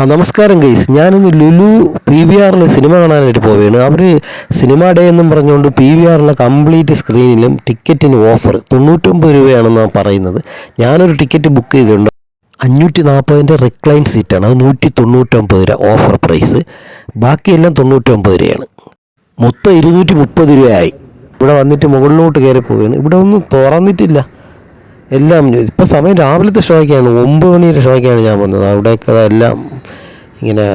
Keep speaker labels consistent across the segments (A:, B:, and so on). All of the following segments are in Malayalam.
A: ആ നമസ്കാരം ഗൈസ്. ഞാനിന്ന് ലുലു പി വി ആറിൽ സിനിമ കാണാനായിട്ട് പോവുകയാണ്. അവർ സിനിമ ഡേ എന്നും പറഞ്ഞുകൊണ്ട് പി വി ആറിലെ കംപ്ലീറ്റ് സ്ക്രീനിലും ടിക്കറ്റിന് ഓഫർ. തൊണ്ണൂറ്റൊമ്പത് രൂപയാണെന്നാണ് പറയുന്നത്. ഞാനൊരു ടിക്കറ്റ് ബുക്ക് ചെയ്തിട്ടുണ്ട്. അഞ്ഞൂറ്റി നാൽപ്പതിന്റെ റിക്ലൈൻ സീറ്റാണ് അത് നൂറ്റി തൊണ്ണൂറ്റൊമ്പത് രൂപ ഓഫർ പ്രൈസ്. ബാക്കിയെല്ലാം തൊണ്ണൂറ്റൊമ്പത് രൂപയാണ്. മൊത്തം ഇരുന്നൂറ്റി മുപ്പത് രൂപയായി. ഇവിടെ വന്നിട്ട് മുകളിലോട്ട് കയറി പോവുകയാണ്. ഇവിടെ ഒന്നും തുറന്നിട്ടില്ല. എല്ലാം ഇപ്പം സമയം രാവിലത്തെ ഷോയ്ക്കാണ്. ഒമ്പത് മണിയുടെ ഷോയ്ക്കാണ് ഞാൻ വന്നത്. അവിടെയൊക്കെ എല്ലാം ഇങ്ങനെ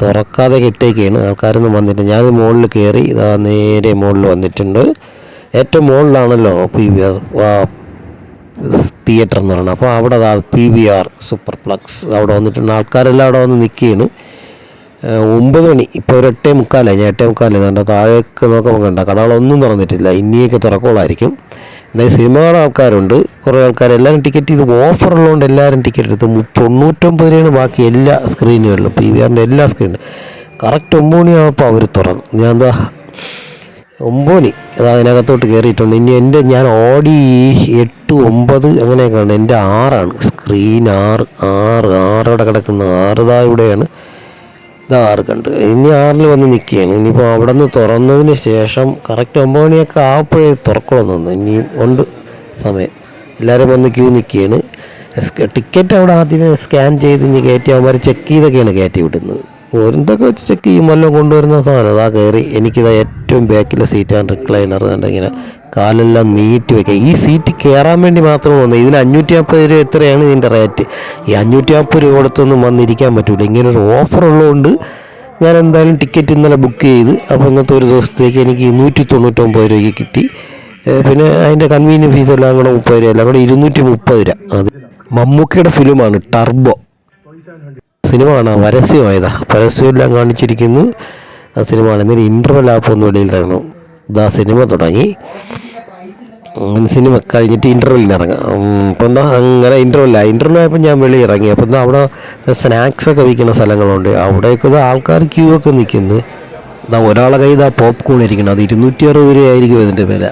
A: തുറക്കാതെ കെട്ടിയൊക്കെയാണ് ആൾക്കാരൊന്നും വന്നിട്ട് ഞാൻ മുകളിൽ കയറി ഇതാ നേരെ മുകളിൽ വന്നിട്ടുണ്ട്. ഏറ്റവും മുകളിലാണല്ലോ പി വി ആർ തിയേറ്റർ എന്ന് പറയുന്നത്. അപ്പോൾ അവിടെ പി വി ആർ സൂപ്പർ പ്ലക്സ് അവിടെ വന്നിട്ടുണ്ട്. ആൾക്കാരെല്ലാം അവിടെ വന്ന് നിൽക്കുകയാണ്. ഒമ്പത് മണി. ഇപ്പോൾ ഒരു എട്ടേ മുക്കാലായി ഞാൻ എട്ടേ മുക്കാലായി കണ്ട താഴേക്ക് നോക്കുമ്പോൾ കണ്ട കടകളൊന്നും തുറന്നിട്ടില്ല. ഇനിയൊക്കെ തുറക്കോളായിരിക്കും എന്തായാലും സിനിമ കാണാൻ ആൾക്കാരുണ്ട്. കുറേ ആൾക്കാർ എല്ലാവരും ടിക്കറ്റ് ഇത് ഓഫർ ഉള്ളതുകൊണ്ട് എല്ലാവരും ടിക്കറ്റ് എടുത്ത് തൊണ്ണൂറ്റൊമ്പത് രൂപയാണ് ബാക്കി എല്ലാ സ്ക്രീനുകളിലും പി വി ആറിന്റെ എല്ലാ സ്ക്രീനും കറക്റ്റ് ഒമ്പത് മണിയാകുമ്പോൾ അവർ തുറന്നു. ഞാൻ എന്താ ഒമ്പത് അത് അതിനകത്തോട്ട് കയറിയിട്ടുണ്ട് ഇനി എന്റെ ഞാൻ ഓടി എട്ട് ഒമ്പത് അങ്ങനെയൊക്കെയാണ്. എന്റെ ആറാണ്. സ്ക്രീൻ ആറ് ആറ് ആറവിടെ കിടക്കുന്ന ആറ് ഇതാ ഇവിടെയാണ്. ഇതാ ആറ് കണ്ട് ഇനി ആറിൽ വന്ന് നിൽക്കുകയാണ് ഇനിയിപ്പോൾ അവിടെ നിന്ന് തുറന്നതിന് ശേഷം കറക്റ്റ് ഒമ്പത് മണിയൊക്കെ ആവുമ്പോഴേ തുറക്കുള്ളൂ തോന്നുന്നു. ഇനിയും ഉണ്ട് സമയം. എല്ലാവരും വന്ന് ക്യൂ നിൽക്കുകയാണ് ടിക്കറ്റ് അവിടെ ആദ്യമേ സ്കാൻ ചെയ്ത് ഇനി കയറ്റി അവന്മാർ ചെക്ക് ചെയ്തൊക്കെയാണ് കയറ്റി വിടുന്നത്. എന്തൊക്കെ വെച്ച് ചെക്ക് ചെയ്യും. വല്ലതും കൊണ്ടുവരുന്ന സാധനം. അതാ കയറി. എനിക്കിതാ ഏറ്റവും ബാക്കിലെ സീറ്റാണ് റിക്ലൈനർ കണ്ട ഇങ്ങനെ കാലെല്ലാം നീട്ടി വെക്കുക. ഈ സീറ്റ് കയറാൻ വേണ്ടി മാത്രം വന്നു. ഇതിന് അഞ്ഞൂറ്റി നാൽപ്പത് രൂപ എത്രയാണ് ഇതിന്റെ റേറ്റ് ഈ അഞ്ഞൂറ്റി നാൽപ്പത് രൂപ കൊടുത്തൊന്നും വന്നിരിക്കാൻ പറ്റില്ല ഇങ്ങനെ ഒരു ഓഫർ ഉള്ളതുകൊണ്ട് ഞാൻ എന്തായാലും ടിക്കറ്റ് ഇന്നലെ ബുക്ക് ചെയ്ത്. അപ്പോൾ ഇന്നത്തെ ഒരു ദിവസത്തേക്ക് എനിക്ക് നൂറ്റി തൊണ്ണൂറ്റൊമ്പത് രൂപയ്ക്ക് കിട്ടി. പിന്നെ അതിന്റെ കൺവീനിയൻ ഫീസ് എല്ലാം കൂടെ മുപ്പത് രൂപ. എല്ലാം കൂടെ ഇരുന്നൂറ്റി മുപ്പത് രൂപ. അത് മമ്മൂക്കയുടെ ഫിലിമാണ് ടർബോ സിനിമ കാണാൻ പരസ്യമായതാ. പരസ്യമെല്ലാം കാണിച്ചിരിക്കുന്നു. ആ സിനിമ കാണുന്നതിന് ആപ്പ് ഒന്ന് വെളിയിൽ ഇറങ്ങണം ഇതാ സിനിമ തുടങ്ങി. സിനിമ കഴിഞ്ഞിട്ട് ഇന്റർവെല്ലിന് ഇറങ്ങാം. അപ്പോൾ എന്താ അങ്ങനെ ഇന്റർവെല്ലായി ഇന്റർവെൽ ആയപ്പോൾ ഞാൻ വെളിയിൽ ഇറങ്ങി. അപ്പോൾ എന്താ അവിടെ സ്നാക്സ് ഒക്കെ വിൽക്കുന്ന സ്ഥലങ്ങളുണ്ട്. അവിടെയൊക്കെ ആൾക്കാർ ക്യൂ ഒക്കെ നിൽക്കുന്നു. ഇതാ ഒരാളെ കയ്യിൽ ഇതാ പോപ്കോൺ ഇരിക്കണം അത് ഇരുന്നൂറ്റി അറുപത് രൂപയായിരിക്കും ഇതിന്റെ വില.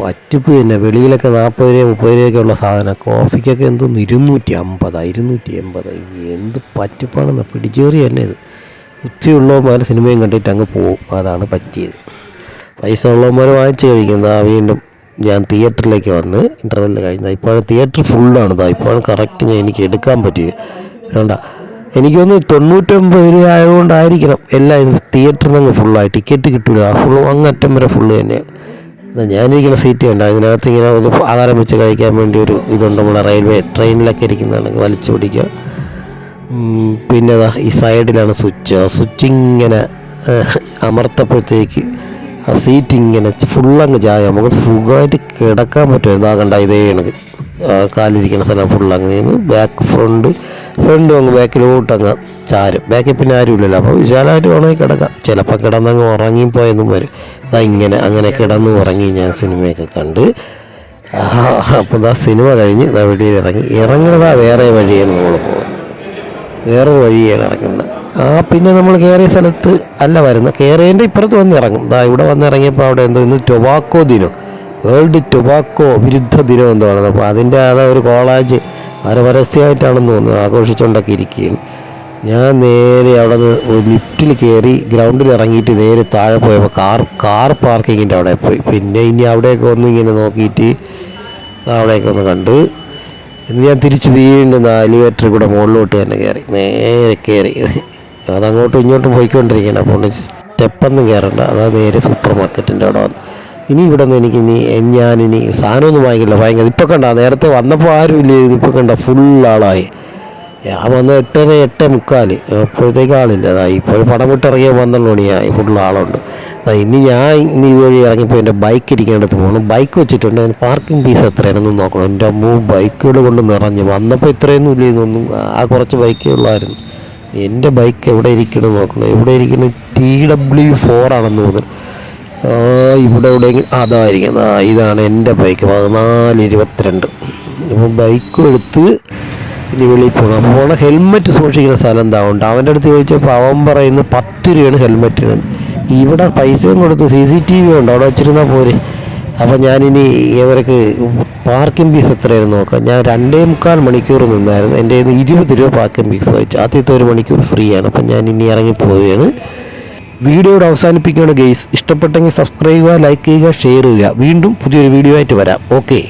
A: പറ്റിപ്പ് തന്നെ. വെളിയിലൊക്കെ നാൽപ്പത് രൂപ മുപ്പത് രൂപയൊക്കെ ഉള്ള സാധനം. കോഫിക്കൊക്കെ എന്തോന്ന്? ഇരുന്നൂറ്റി അമ്പത് ഇരുന്നൂറ്റി എൺപത് എന്ത് പറ്റിപ്പാണെന്ന് പിടിച്ചേറി തന്നെ ഇത്. ബുദ്ധിയുള്ളവന്മാർ സിനിമയും കണ്ടിട്ട് അങ്ങ് പോകും അതാണ് പറ്റിയത്. പൈസ ഉള്ളവന്മാർ വാങ്ങിച്ച് കഴിക്കുന്നത് വീണ്ടും ഞാൻ തിയേറ്ററിലേക്ക് വന്ന് ഇന്റർവെല്ലിൽ കഴിഞ്ഞാൽ ഇപ്പോഴാണ് തിയേറ്റർ ഫുള്ളാണ് ഇതാ ഇപ്പോഴാണ് കറക്റ്റ് ഞാൻ എനിക്ക് എടുക്കാൻ പറ്റിയത്. വേണ്ട. എനിക്കൊന്ന് തൊണ്ണൂറ്റൊമ്പത് രൂപ ആയതുകൊണ്ടായിരിക്കണം എല്ലാം തിയേറ്ററിൽ നിന്ന് ഫുള്ളായി ടിക്കറ്റ് കിട്ടില്ല ഫുൾ അങ്ങറ്റം വരെ ഫുള്ള് തന്നെയാണ് ഞാനിരിക്കുന്ന സീറ്റ് ഉണ്ട് അതിനകത്ത് ഇങ്ങനെ ഒന്ന് ആഹാരം വെച്ച് കഴിക്കാൻ വേണ്ടി ഒരു ഇതുണ്ട് നമ്മളെ റെയിൽവേ ട്രെയിനിലൊക്കെ ഇരിക്കുന്നതാണ്. വലിച്ചു പിടിക്കുക. പിന്നെ ഈ സൈഡിലാണ് സ്വിച്ച് ആ സ്വിച്ച് ഇങ്ങനെ അമർത്തപ്പോഴത്തേക്ക് ആ സീറ്റ് ഇങ്ങനെ ഫുള്ളങ്ങ് ചായ നമുക്ക് സുഖമായിട്ട് കിടക്കാൻ പറ്റും. ഇതാകണ്ട ഇതേ കണക്ക്. കാലിരിക്കുന്ന സ്ഥലം ഫുൾ അങ്ങ് നിന്ന് ബാക്ക് ഫ്രണ്ട് ഫ്രണ്ട് അങ്ങ് ബാക്കിലോട്ട് അങ്ങ് ചാരും. ബാക്കിൽ പിന്നെ ആരുമില്ലല്ലോ. അപ്പോൾ വിശാലമായിട്ട് വേണമെങ്കിൽ കിടക്കാം. ചിലപ്പോൾ കിടന്നങ്ങ് ഉറങ്ങിപ്പോയെന്നും വരും. അതാ ഇങ്ങനെ അങ്ങനെ കിടന്ന് ഉറങ്ങി ഞാൻ സിനിമയൊക്കെ കണ്ട്. അപ്പോൾ ഇതാ സിനിമ കഴിഞ്ഞ് ഇതാ വെളിയിൽ ഇറങ്ങി. ഇറങ്ങുന്നതാ വേറെ വഴിയാണ് നമ്മൾ പോകുന്നത്. വേറെ വഴിയാണ് ഇറങ്ങുന്നത്. ആ പിന്നെ നമ്മൾ കയറിയ സ്ഥലത്ത് അല്ല വരുന്നത്. കയറിയതിന്റെ ഇപ്പുറത്ത് വന്ന് ഇറങ്ങും. ഇതാ ഇവിടെ വന്നിറങ്ങിയപ്പോൾ അവിടെ എന്തോ ഇന്ന് ടൊബാക്കോ ദിനം. വേൾഡ് ടൊബാക്കോ വിരുദ്ധ ദിനം എന്ന് പറയുന്നത് അപ്പോൾ അതിന്റെ അതാ ഒരു കോളേജ് ആരെ പരസ്യമായിട്ടാണെന്ന് തോന്നുന്നു. ആഘോഷിച്ചുകൊണ്ടൊക്കെ ഇരിക്കുകയാണ്. ഞാൻ നേരെ അവിടെ ഒരു ലിഫ്റ്റിൽ കയറി ഗ്രൗണ്ടിൽ ഇറങ്ങിയിട്ട് നേരെ താഴെ പോയപ്പോൾ കാർ കാർ പാർക്കിങ്ങിന്റെ അവിടെ പോയി. പിന്നെ ഇനി അവിടെയൊക്കെ ഒന്ന് ഇങ്ങനെ നോക്കിയിട്ട് അവിടെയൊക്കെ ഒന്ന് കണ്ട് ഇന്ന് ഞാൻ തിരിച്ച് വീണ്ടും എലിവേറ്ററിൽ കൂടെ മുകളിലോട്ട് തന്നെ കയറി. നേരെ കയറി. അതങ്ങോട്ടും ഇങ്ങോട്ടും പോയിക്കൊണ്ടിരിക്കുകയാണ്. അപ്പോൾ സ്റ്റെപ്പൊന്നും കയറണ്ട. അതാ നേരെ സൂപ്പർ മാർക്കറ്റിന്റെ അവിടെ വന്നു. ഇനി ഇവിടെ നിന്ന് എനിക്ക് ഇനി ഞാനിനി സാധനമൊന്നും വാങ്ങിക്കില്ല ഭയങ്കര ഇപ്പോൾ കണ്ട നേരത്തെ വന്നപ്പോൾ ആരും ഇല്ല ഇതിപ്പോൾ കണ്ട ഫുൾ ആളായി. ഞാൻ വന്ന് എട്ടര എട്ട് മുക്കാൽ. അപ്പോഴത്തേക്ക് ആളില്ല. അതാ ഇപ്പോൾ പടം വിട്ടിറങ്ങിയ പന്ത്രണ്ട് മണിയായി ഫുൾ ആളുണ്ട്. ഇനി ഞാൻ ഇനി ഇതുവഴി ഇറങ്ങിയപ്പോൾ എന്റെ ബൈക്ക് ഇരിക്കേണ്ടത് പോകണം ബൈക്ക് വെച്ചിട്ടുണ്ട്. അതിന് പാർക്കിംഗ് ഫീസ് എത്രയാണെന്ന് നോക്കണം. എന്റെ അമ്മ ബൈക്കുകൾ കൊണ്ട് നിറഞ്ഞു. വന്നപ്പോൾ ഇത്രയൊന്നും ഇല്ല ഇതൊന്നും ആ കുറച്ച് ബൈക്കേ ഉള്ളായിരുന്നു. എന്റെ ബൈക്ക് എവിടെ ഇരിക്കണം നോക്കണം. എവിടെ ഇരിക്കണം ടി ഡബ്ല്യു ഫോർ ആണെന്ന് തോന്നുന്നു. ഇവിടെ എവിടെയെങ്കിലും അതായിരിക്കും ആ ഇതാണ് എന്റെ ബൈക്ക് പതിനാല് ഇരുപത്തിരണ്ട്. അപ്പോൾ ബൈക്കും എടുത്ത് ഇനി വെളിയിൽ പോകണം അപ്പോൾ അവിടെ ഹെൽമെറ്റ് സൂക്ഷിക്കുന്ന സ്ഥലം എന്താ? ഉണ്ട്. അവന്റെ അടുത്ത് ചോദിച്ചപ്പോൾ അവൻ പറയുന്നത് പത്ത് രൂപയാണ് ഹെൽമെറ്റിന് ഇവിടെ പൈസയും കൊടുത്ത് സി സി ടി വി ഉണ്ട്? അവിടെ വെച്ചിരുന്നാൽ പോരെ. അപ്പോൾ ഞാനിനി ഇവർക്ക് പാർക്കിംഗ് ഫീസ് എത്രയായിരുന്നു നോക്കാം. ഞാൻ രണ്ടേ മുക്കാൽ മണിക്കൂർ നിന്നായിരുന്നു. എന്റെ ഇരുപത് രൂപ പാർക്കിംഗ് ഫീസ് വായിച്ചു ആദ്യത്തെ ഒരു മണിക്കൂർ ഫ്രീ ആണ്. അപ്പം ഞാൻ ഇനി ഇറങ്ങി പോവുകയാണ്. വീഡിയോയുടെ അവസാനിപ്പിക്കുകയാണ് ഗെയ്സ് ഇഷ്ടപ്പെട്ടെങ്കിൽ സബ്സ്ക്രൈബ് ചെയ്യുക ലൈക്ക് ചെയ്യുക ഷെയർ ചെയ്യുക. വീണ്ടും പുതിയൊരു വീഡിയോ ആയിട്ട് വരാം. ഓക്കെ